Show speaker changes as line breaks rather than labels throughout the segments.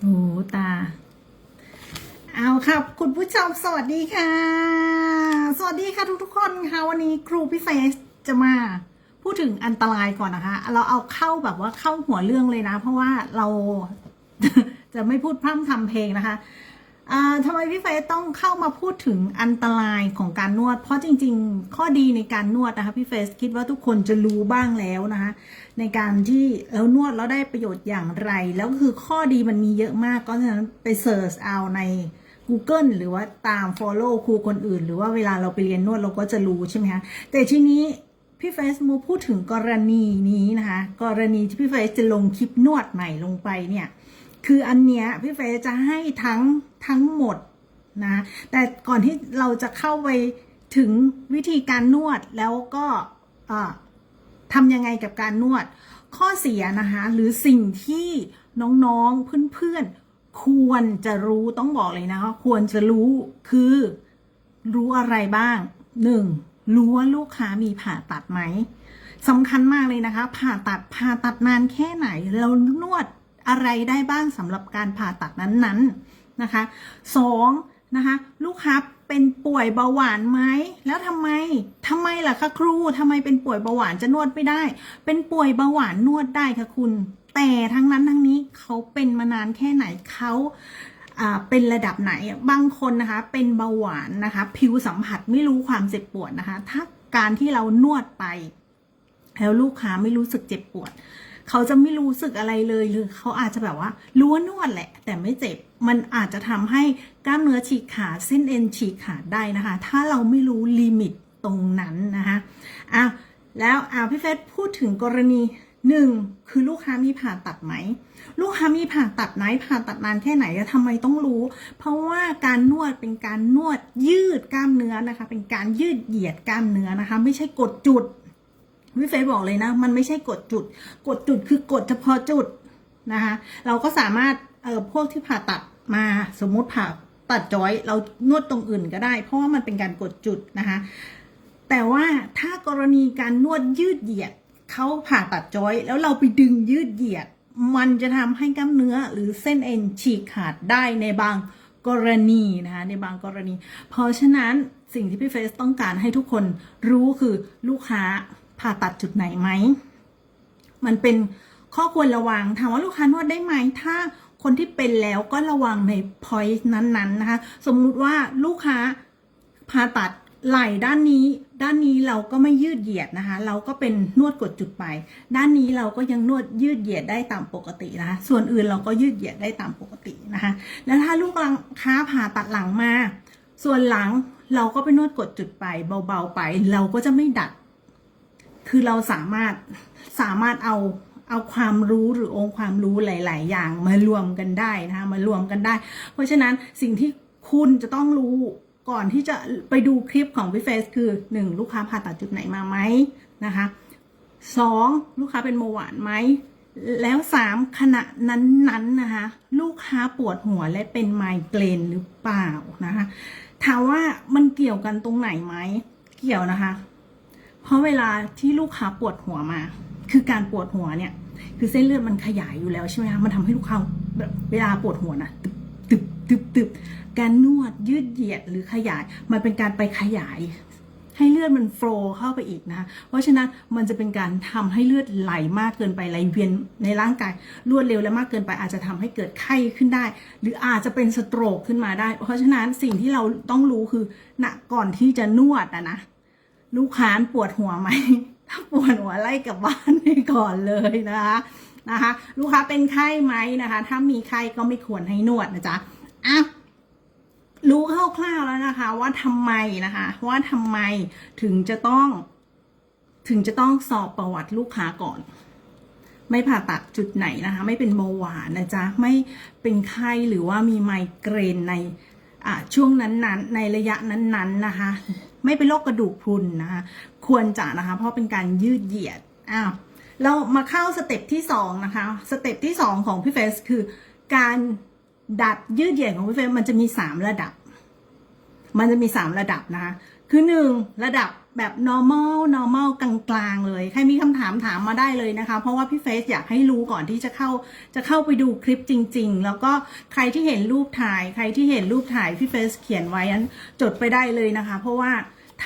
โอ้ตา เอาครับ คุณผู้ชมสวัสดีค่ะ สวัสดีค่ะทุกทุกๆคนค่ะวันนี้ครูพี่เฟสจะมาพูดถึงอันตรายก่อนนะคะ เราเอาเข้าแบบว่าเข้าหัวเรื่องเลยนะ เพราะว่าเราจะไม่พูดพร่ำทำเพลงนะคะ ทำไมพี่เฟสต้องเข้ามาพูดถึงอันตรายของการนวด เพราะจริง ๆ ข้อดีในการนวดนะคะพี่เฟสคิดว่าทุกคนจะรู้บ้างแล้วนะคะในการที่เรานวดแล้วได้ประโยชน์อย่างไร แล้วคือข้อดีมันมีเยอะมากก็ฉะนั้นไปเสิร์ชเอาใน Google หรือว่าตาม Follow ครูคนอื่น หรือว่าเวลาเราไปเรียนนวดเราก็จะรู้ใช่ไหมคะแต่ทีนี้พี่เฟซมูพูดถึงกรณีนี้นะคะกรณีที่พี่เฟซจะลงคลิปนวดใหม่ลงไปเนี่ย คืออันเนี้ยพี่เฟซจะให้ทั้งทั้งหมดนะ แต่ก่อนที่เราจะเข้าไปถึงวิธีการนวดแล้วก็ทำยังไงกับการนวด ข้อเสียนะคะ หรือสิ่งที่น้องๆเพื่อนๆควรจะรู้ต้องบอกเลยนะคะควรจะรู้คือรู้อะไรบ้างหนึ่งรู้ว่าลูกค้ามีผ่าตัดไหมสำคัญมากเลยนะคะ ผ่าตัดผ่าตัดนานแค่ไหน เรานวด อะไรได้บ้างสำหรับการผ่าตัดนั้นๆนะคะสองนะคะลูกค้าเป็นป่วยเบาหวานไหมแล้วทำไมทำไมล่ะคะครูทำไมเป็นป่วยเบาหวานจะนวดไม่ได้ เป็นป่วยเบาหวานนวดได้ค่ะคุณ แต่ทั้งนั้นทั้งนี้เขาเป็นมานานแค่ไหนเขาอ่าเป็นระดับไหนบางคนนะคะเป็นเบาหวานนะคะ ผิวสัมผัสไม่รู้ความเจ็บปวดนะคะ ถ้าการที่เรานวดไป แล้วลูกค้าไม่รู้สึกเจ็บปวด เขาจะไม่รู้สึกอะไรเลยหรือเขาอาจจะแบบว่ารู้ว่านวดแหละ แต่ไม่เจ็บมันอาจจะทำให้กล้ามเนื้อฉีกขาดเส้นเอ็นฉีกขาดได้นะคะ ถ้าเราไม่รู้ลิมิตตรงนั้นนะคะอ้าวแล้วอ้าวพี่เฟสพูดถึงกรณีหนึ่งคือลูกค้ามีผ่าตัดไหม ลูกค้ามีผ่าตัดไหนผ่าตัดนานแค่ไหนแล้วทำไมต้องรู้ เพราะว่าการนวดเป็นการนวดยืดกล้ามเนื้อนะคะ เป็นการยืดเหยียดกล้ามเนื้อนะคะ ไม่ใช่กดจุด พี่เฟซบอกเลยนะ มันไม่ใช่กดจุด กดจุดคือกดเฉพาะจุดนะคะ เราก็สามารถเอ่อพวกที่ผ่าตัดมาสมมุติผ่าตัดจอยเรานวดตรงอื่นก็ได้ เพราะว่ามันเป็นการกดจุดนะคะ แต่ว่าถ้ากรณีการนวดยืดเหยียดเขาผ่าตัดจอย แล้วเราไปดึงยืดเหยียด มันจะทำให้กล้ามเนื้อหรือเส้นเอ็นฉีกขาดได้ในบางกรณีนะคะในบางกรณี เพราะฉะนั้นสิ่งที่พี่เฟสต้องการให้ทุกคนรู้คือลูกค้า ผ่าตัดจุดไหนไหม มันเป็นข้อควรระวัง ถามว่าลูกค้านวดได้ไหม ถ้าคนที่เป็นแล้วก็ระวังใน point นั้นๆนะคะ สมมุติว่าลูกค้าผ่าตัดไหล่ด้านนี้ ด้านนี้เราก็ไม่ยืดเหยียดนะคะ เราก็เป็นนวดกดจุดไป ด้านนี้เราก็ยังนวดยืดเหยียดได้ตามปกตินะคะ ส่วนอื่นเราก็ยืดเหยียดได้ตามปกตินะคะ แล้วถ้าลูกค้าผ่าตัดหลังมา ส่วนหลังเราก็ไปนวดกดจุดไปเบาๆไป เราก็จะไม่ดัด คือเราสามารถสามารถเอาเอาความรู้หรือองค์ความรู้หลาย ๆ อย่างมารวมกันได้นะคะมารวมกันได้ เพราะฉะนั้นสิ่งที่คุณจะต้องรู้ก่อนที่จะไปดูคลิปของพี่เฟสคือหนึ่งลูกค้าผ่าตัดจุดไหนมาไหมนะคะสองลูกค้าเป็นเบาหวานไหม แล้วสามขณะนั้นๆนะคะ ลูกค้าปวดหัวและเป็นไมเกรนหรือเปล่านะคะถามว่ามันเกี่ยวกันตรงไหนไหม เกี่ยวนะคะ เพราะเวลาที่ลูกค้าปวดหัวมา คือการปวดหัวเนี่ย คือเส้นเลือดมันขยายอยู่แล้วใช่ไหมคะมันทำให้ลูกค้าแบบเวลาปวดหัวนะตึบตึบตึบตึบการนวดยืดเหยียดหรือขยาย มันเป็นการไปขยาย ให้เลือดมันโฟล์เข้าไปอีกนะคะเพราะฉะนั้นมันจะเป็นการทำให้เลือดไหลมากเกินไปไหลเวียนในร่างกายรวดเร็วและมากเกินไปอาจจะทำให้เกิดไข้ขึ้นได้ หรืออาจจะเป็นสโตรกขึ้นมาได้ เพราะฉะนั้นสิ่งที่เราต้องรู้คือณก่อนที่จะนวดอะนะ ลูกค้าปวดหัวไหมถ้าปวดหัวไล่กลับบ้านไปก่อนเลยนะคะนะคะ ลูกค้าเป็นไข้ไหมนะคะ ถ้ามีไข้ก็ไม่ควรให้นวดนะจ๊ะอะรู้คร่าวๆแล้วนะคะ ว่าทำไมนะคะ ว่าทำไมถึงจะต้อง ถึงจะต้องสอบประวัติลูกค้าก่อน ไม่ผ่าตัดจุดไหนนะคะ ไม่เป็นเบาหวานนะจ๊ะไม่เป็นไข้หรือว่ามีไมเกรนในช่วงนั้นๆ ในระยะนั้นๆนะคะ ไม่เป็นโรคกระดูกพรุนนะคะควรจะนะคะ เพราะเป็นการยืดเหยียดอ้าวเรามาเข้าสเต็ปที่สองนะคะสเต็ปที่สองของพี่เฟสคือ การดัดยืดเหยียดของพี่เฟสมันจะมีสามระดับ มันจะมีสามระดับนะคะคือหนึ่งระดับแบบ normal normal กลางๆเลย ใครมีคำถามถามมาได้เลยนะคะ เพราะว่าพี่เฟสอยากให้รู้ก่อนที่จะเข้า จะเข้าไปดูคลิปจริง ๆ แล้วก็ใครที่เห็นรูปถ่าย ใครที่เห็นรูปถ่ายพี่เฟสเขียนไว้นั้นจดไปได้เลยนะคะ เพราะว่า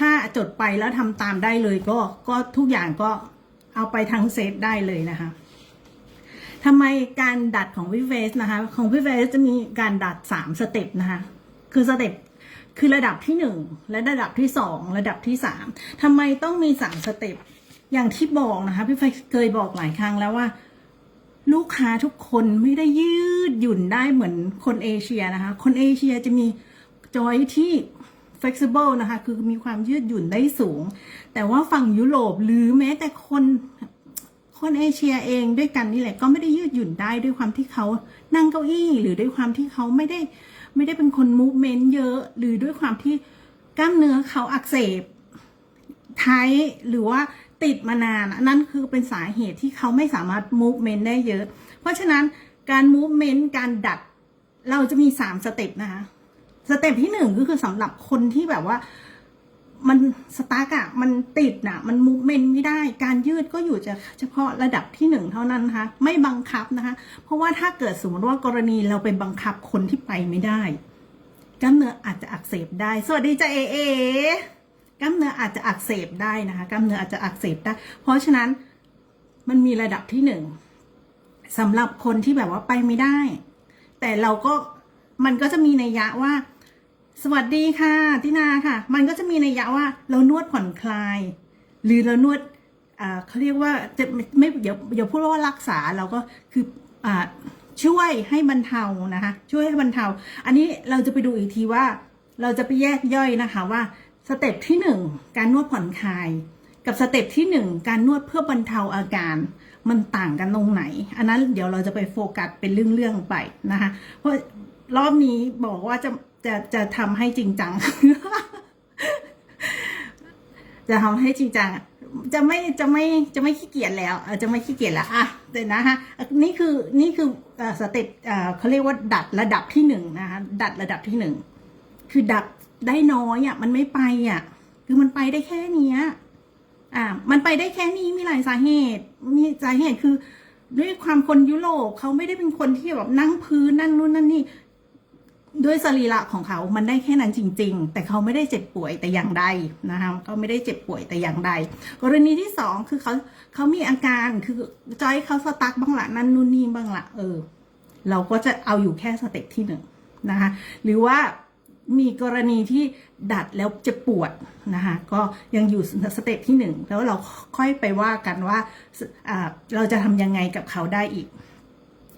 ถ้าจดไปแล้วทำตามได้เลยก็ก็ทุกอย่างก็เอาไปทั้งเซตได้เลยนะคะทำไมการดัดของพี่เฟสนะคะ ของพี่เฟสจะมีการดัดสามสเต็ปนะคะ คือสเต็ปคือระดับที่หนึ่งและระดับที่สองระดับที่สามทำไมต้องมีสามสเต็ปอย่างที่บอกนะคะพี่เฟสเคยบอกหลายครั้งแล้วว่า ลูกค้าทุกคนไม่ได้ยืดหยุ่นได้เหมือนคนเอเชียนะคะ คนเอเชียจะมีจอยที่ flexible นะคะ คือมีความยืดหยุ่นได้สูง แต่ว่าฝั่งยุโรปหรือแม้แต่คนคนเอเชียเองด้วยกันนี่แหละก็ไม่ได้ยืดหยุ่นได้ด้วยความที่เขานั่งเก้าอี้ หรือด้วยความที่เขาไม่ได้ไม่ได้เป็นคนมูฟเมนต์เยอะ หรือด้วยความที่กล้ามเนื้อเขาอักเสบไทหรือว่าติดมานานนนั่นคือเป็นสาเหตุที่เขาไม่สามารถมูฟเมนต์ได้เยอะ เพราะฉะนั้นการมูฟเมนต์การดัดเราจะมีสามสเต็ปนะคะ สเต็ปที่หนึ่งก็คือสำหรับคนที่แบบว่า มันสตาร์กอะมันติดนะมันมูฟเมนต์ไม่ได้ การยืดก็อยู่จะเฉพาะระดับที่หนึ่งเท่านั้นนะคะไม่บังคับนะคะ เพราะว่าถ้าเกิดสมมติว่ากรณีเราไปบังคับคนที่ไปไม่ได้กล้ามเนื้ออาจจะอักเสบได้ สวัสดีจ้าเอเอกล้ามเนื้ออาจจะอักเสบได้นะคะกล้ามเนื้ออาจจะอักเสบได้ เพราะฉะนั้นมันมีระดับที่หนึ่งสำหรับคนที่แบบว่าไปไม่ได้ แต่เราก็มันก็จะมีนัยยะว่า สวัสดีค่ะตินาค่ะ มันก็จะมีนัยยะว่าเรานวดผ่อนคลาย หรือเรานวดอ่าเขาเรียกว่าจะไม่ไม่อย่าอย่าพูดว่ารักษาเราก็คืออ่าช่วยให้บรรเทานะคะ ช่วยให้บรรเทา อันนี้เราจะไปดูอีกทีว่า เราจะไปแยกย่อยนะคะว่าสเต็ปที่หนึ่งการนวดผ่อนคลาย กับสเต็ปที่หนึ่งการนวดเพื่อบรรเทาอาการมันต่างกันตรงไหน อันนั้นเดี๋ยวเราจะไปโฟกัสเป็นเรื่องๆไปนะคะ เพราะรอบนี้บอกว่าจะ จะจะทำให้จริงจัง จะทำให้จริงจังจะไม่จะไม่จะไม่ขี้เกียจแล้วจะไม่ขี้เกียจแล้วอะเดี๋ยวนะคะนี่คือนี่คือสเต็ปเขาเรียกว่าดัดระดับที่หนึ่งนะคะดัดระดับที่หนึ่งคือดัดได้น้อยอะมันไม่ไปอะคือมันไปได้แค่นี้อ่ามันไปได้แค่นี้มีหลายสาเหตุมีสาเหตุคือ ด้วยความคนยุโรปเขาไม่ได้เป็นคนที่แบบนั่งพื้นนั่นนู่นนั่นนี่ ด้วยสรีระของเขามันได้แค่นั้นจริง ๆ แต่เขาไม่ได้เจ็บป่วยแต่อย่างใดนะคะเขาไม่ได้เจ็บป่วยแต่อย่างใด กรณีที่สองคือเขาเขามีอาการคือจอยเขาสตั๊กบ้างละนั่นนู่นนี่บ้างละเออ เราก็จะเอาอยู่แค่สเต็ปที่หนึ่งนะคะ หรือว่ามีกรณีที่ดัดแล้วจะปวดนะคะก็ยังอยู่สเต็ปที่หนึ่งแล้วเราค่อยไปว่ากันว่าอ่าเราจะทำยังไงกับเขาได้อีก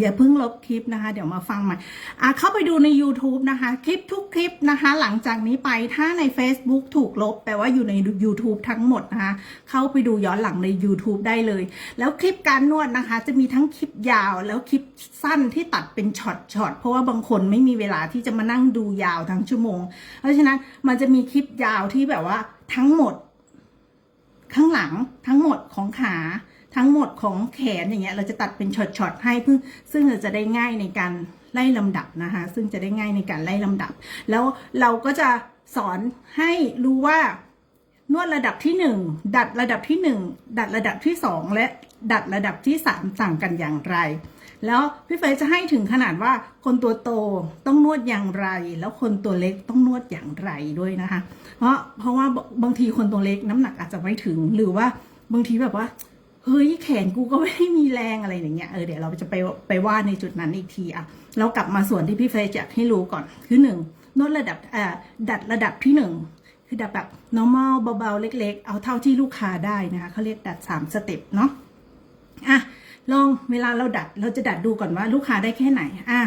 อย่าเพิ่งลบคลิปนะคะ เดี๋ยวมาฟังใหม่อะเข้าไปดูใน YouTube นะคะ คลิปทุกคลิปนะคะ หลังจากนี้ไปถ้าใน Facebook ถูกลบ แปลว่าอยู่ใน YouTube ทั้งหมดนะคะ เข้าไปดูย้อนหลังใน YouTube ได้เลย แล้วคลิปการนวดนะคะ จะมีทั้งคลิปยาวแล้วคลิปสั้นที่ตัดเป็นช็อตช็อตเพราะว่าบางคนไม่มีเวลาที่จะมานั่งดูยาวทั้งชั่วโมง เพราะฉะนั้นมันจะมีคลิปยาวที่แบบว่าทั้งหมด ข้างหลังทั้งหมดของขา ทั้งหมดของแขนอย่างเงี้ยเราจะตัดเป็นช็อตๆให้เพื่อซึ่งเราจะได้ง่ายในการไล่ลำดับนะคะ ซึ่งจะได้ง่ายในการไล่ลำดับ แล้วเราก็จะสอนให้รู้ว่านวดระดับที่หนึ่งดัดระดับที่หนึ่งดัดระดับที่สองและดัดระดับที่สามต่างกันอย่างไร แล้วพี่เฟยจะให้ถึงขนาดว่าคนตัวโตต้องนวดอย่างไร แล้วคนตัวเล็กต้องนวดอย่างไรด้วยนะคะ เพราะเพราะว่าบางทีคนตัวเล็กน้ำหนักอาจจะไม่ถึงหรือว่าบางทีแบบว่า เฮ้ยแขนกูก็ไม่ได้มีแรงอะไรอย่างเงี้ยเออเดี๋ยวเราจะไปไปว่าในจุดนั้นอีกทีอะเรากลับมาส่วนที่พี่เฟยอยากให้รู้ก่อนคือหนึ่งนวดระดับอ่าดัดระดับที่หนึ่งคือดัดแบบ normal เบาๆเล็ก ๆ เอาเท่าที่ลูกค้าได้นะคะเขาเรียกดัดสามสเต็ปเนาะอะลองเวลาเราดัดเราจะดัดดูก่อนว่าลูกค้าได้แค่ไหนอะ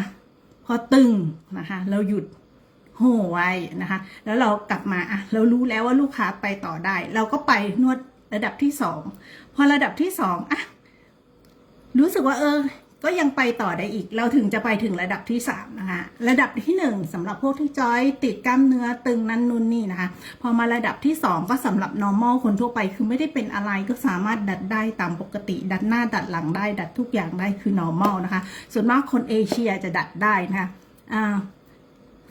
พอตึงนะคะเราหยุดโหไว้นะคะ แล้วเรากลับมาอะเรารู้แล้วว่าลูกค้าไปต่อได้ เราก็ไปนวด ระดับที่สองพอระดับที่สองอะรู้สึกว่าเออ ก็ยังไปต่อได้อีก เราถึงจะไปถึงระดับที่สามนะคะระดับที่หนึ่งสำหรับพวกที่จอยติดกล้ามเนื้อตึงนั้นนู่นนี่นะคะ พอมาระดับที่สองก็สำหรับ normal คนทั่วไปคือไม่ได้เป็นอะไรก็สามารถดัดได้ตามปกติ ดัดหน้าดัดหลังได้ ดัดทุกอย่างได้คือ normal นะคะ ส่วนมากคนเอเชียจะดัดได้นะคะอ่า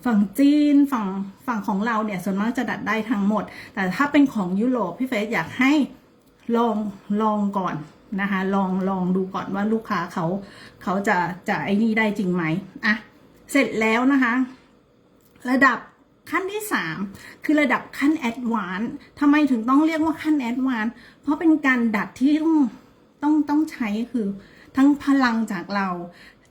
ฝั่งจีนฝั่งฝั่งของเราเนี่ยส่วนมากจะดัดได้ทั้งหมด แต่ถ้าเป็นของยุโรปพี่เฟสอยากให้ลองลองก่อนนะคะลองลองดูก่อนว่าลูกค้าเขาเขาจะจะไอ้นี่ได้จริงไหมอะเสร็จแล้วนะคะ ระดับขั้นที่ 3 คือระดับขั้นแอดวานซ์ทำไมถึงต้องเรียกว่าขั้นแอดวานซ์เพราะเป็นการดัดที่ต้องต้องต้องใช้คือทั้งพลังจากเรา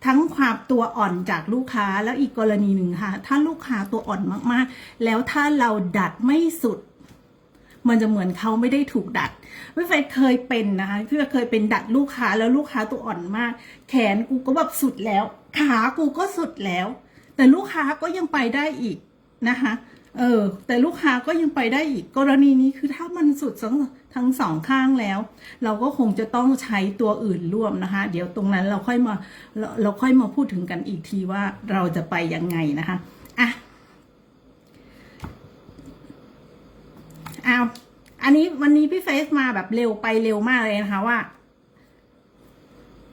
ทั้งความตัวอ่อนจากลูกค้าแล้วอีกกรณีหนึ่งค่ะ ถ้าลูกค้าตัวอ่อนมากๆ แล้วถ้าเราดัดไม่สุด มันจะเหมือนเขาไม่ได้ถูกดัดพี่เฟยเคยเป็นนะคะพี่เฟยเคยเป็นดัดลูกค้าแล้วลูกค้าตัวอ่อนมาก แขนกูก็แบบสุดแล้ว ขากูก็สุดแล้ว แต่ลูกค้าก็ยังไปได้อีกนะคะ เออ แต่ลูกค้าก็ยังไปได้อีกกรณีนี้คือถ้ามันสุดทั้งทั้งสองข้างแล้ว เราก็คงจะต้องใช้ตัวอื่นร่วมนะคะ เดี๋ยวตรงนั้นเราค่อยมาเราเราค่อยมาพูดถึงกันอีกทีว่าเราจะไปยังไงนะคะอะเอาอันนี้วันนี้พี่เฟสมาแบบเร็วไปเร็วมากเลยนะคะว่า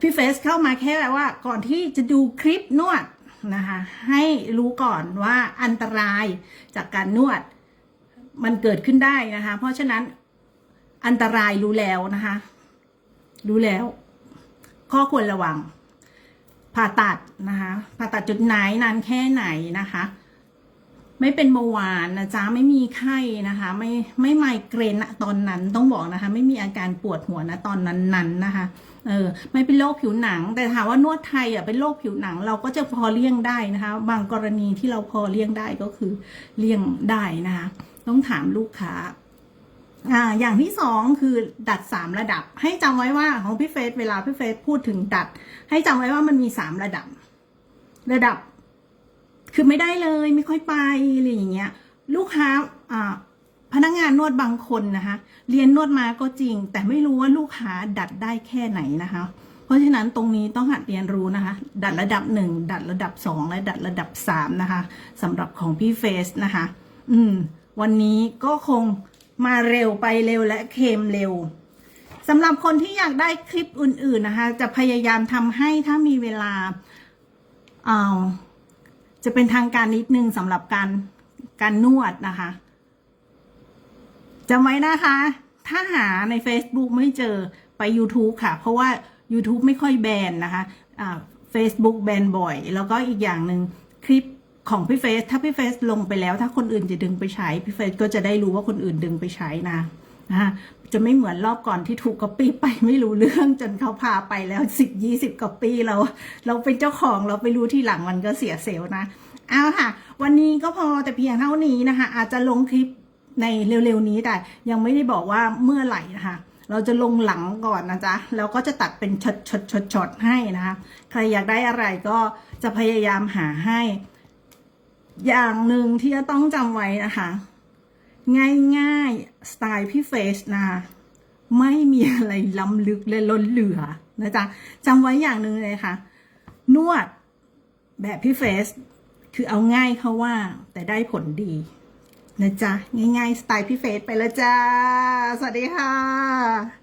พี่เฟสเข้ามาแค่ว่าก่อนที่จะดูคลิปนวด นะคะให้รู้ก่อนว่าอันตรายจากการนวดมันเกิดขึ้นได้นะคะ เพราะฉะนั้นอันตรายรู้แล้วนะคะ รู้แล้ว ข้อควรระวัง ผ่าตัดนะคะ ผ่าตัดจุดไหนนานแค่ไหนนะคะ ไม่เป็นเบาหวานนะจ๊ะไม่มีไข้นะคะ ไม่ไม่ไมเกรนณตอนนั้นต้องบอกนะคะ ไม่มีอาการปวดหัวนะตอนนั้นๆนนะคะ เออไม่เป็นโรคผิวหนัง แต่ถามว่านวดไทยอะเป็นโรคผิวหนัง เราก็จะพอเลี่ยงได้นะคะ บางกรณีที่เราพอเลี่ยงได้ก็คือเลี่ยงได้นะคะต้องถามลูกค้าอ่าอย่างที่สองคือดัดสามระดับ ให้จำไว้ว่าของพี่เฟสเวลาพี่เฟสพูดถึงดัด ให้จำไว้ว่ามันมีสามระดับ ระดับ คือไม่ได้เลยไม่ค่อยไปอะไรอย่างเงี้ย ลูกค้าอ่า พนักงานนวดบางคนนะคะ เรียนนวดมาก็จริง แต่ไม่รู้ว่าลูกค้าดัดได้แค่ไหนนะคะ เพราะฉะนั้นตรงนี้ต้องหัดเรียนรู้นะคะ ดัดระดับหนึ่งดัดระดับสองและดัดระดับสามนะคะสำหรับของพี่เฟสนะคะ อืม วันนี้ก็คงมาเร็วไปเร็วและเค็มเร็วสำหรับคนที่อยากได้คลิปอื่น ๆนะคะ จะพยายามทำให้ถ้ามีเวลาเอาจะเป็นทางการนิดนึงสำหรับการการนวดนะคะ จำไว้นะคะ ถ้าหาใน Facebook ไม่เจอไป YouTube ค่ะ เพราะว่า YouTube ไม่ค่อยแบนนะคะอ่า Facebook แบนบ่อย แล้วก็อีกอย่างหนึ่งคลิปของพี่เฟสถ้าพี่เฟสลงไปแล้ว ถ้าคนอื่นจะดึงไปใช้พี่เฟสก็จะได้รู้ว่าคนอื่นดึงไปใช้นะนะจะไม่เหมือนรอบก่อนที่ถูกก๊อปปี้ไปไม่รู้เรื่องจนเขาพาไปแล้วสิบยี่สิบก๊อปปี้เรา เราเป็นเจ้าของเราไปรู้ที่หลังมันก็เสียเซลนะเอาค่ะ วันนี้ก็พอแต่เพียงเท่านี้นะคะ อาจจะลงคลิป ในเร็วๆนี้แต่ยังไม่ได้บอกว่าเมื่อไหร่นะคะเราจะลงหลังก่อนนะจ๊ะแล้วก็จะตัดเป็นช็อตช็อตช็อตช็อตให้นะคะใครอยากได้อะไรก็จะพยายามหาให้ อย่างหนึ่งที่จะต้องจำไว้นะคะ ง่ายๆสไตล์พี่เฟสนะคะไม่มีอะไรล้ำลึกและล้นเหลือนะจ๊ะจำไว้อย่างหนึ่งเลยค่ะ นวดแบบพี่เฟส คือเอาง่ายเขาว่าแต่ได้ผลดี นะจ๊ะ ง่ายๆ สไตล์พี่เฟสไปแล้วจ้า สวัสดีค่ะ